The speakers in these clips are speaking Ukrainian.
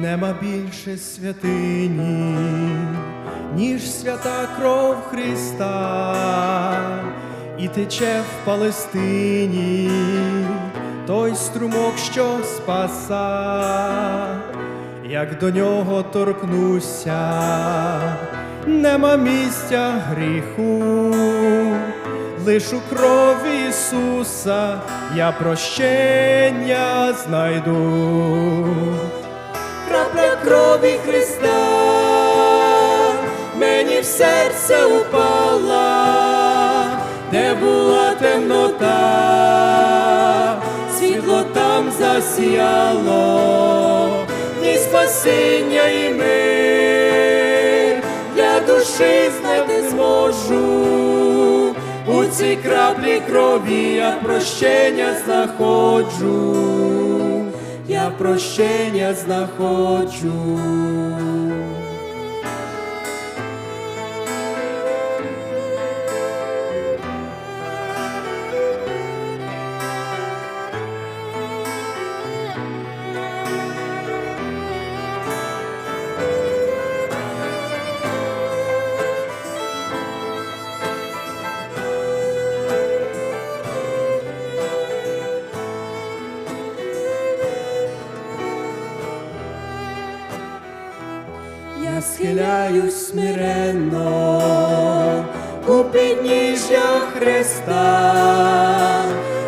Нема більше святині, ніж свята кров Христа, і тече в Палестині той струмок, що спаса, як до нього торкнуся, нема місця гріху, лиш у крові Ісуса я прощення знайду. Крові Христа. Мені в серце упала, де була темнота, світло там засіяло, ні спасіння і мир. Для душі знайти зможу. У цій краплі крові я прощення знаходжу, прощення знаходжу. Схиляюсь смиренно у підніжжя Христа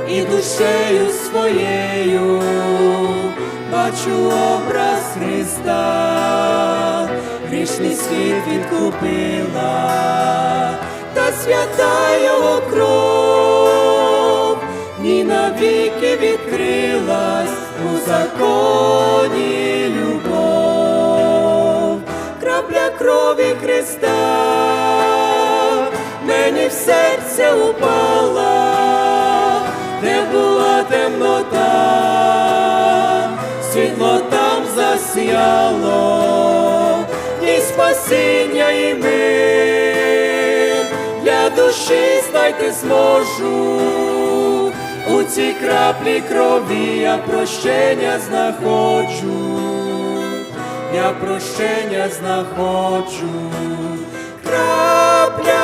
і душею своєю бачу образ Христа, грішний світ відкупила, та свята його кров. Ні навіки відкрилась у законі Христа. Мені в серце упала, де була темнота, світло там засіяло, і спасіння і мир. Для душі знайти зможу. У цій краплі крові я прощення знаходжу, я прощення знаходжу, крапля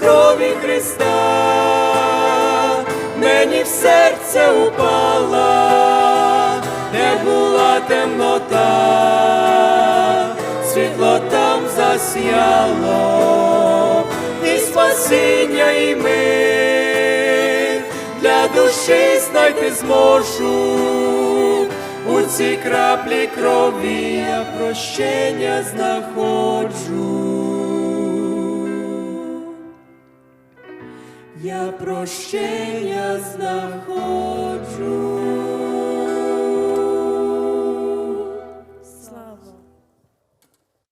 крові Христа. Мені в серце упала, де була темнота, світло там засіяло, і спасіння і мир. Для душі знайти зможу. Цій краплі крові я прощення знаходжу. Я прощення знаходжу.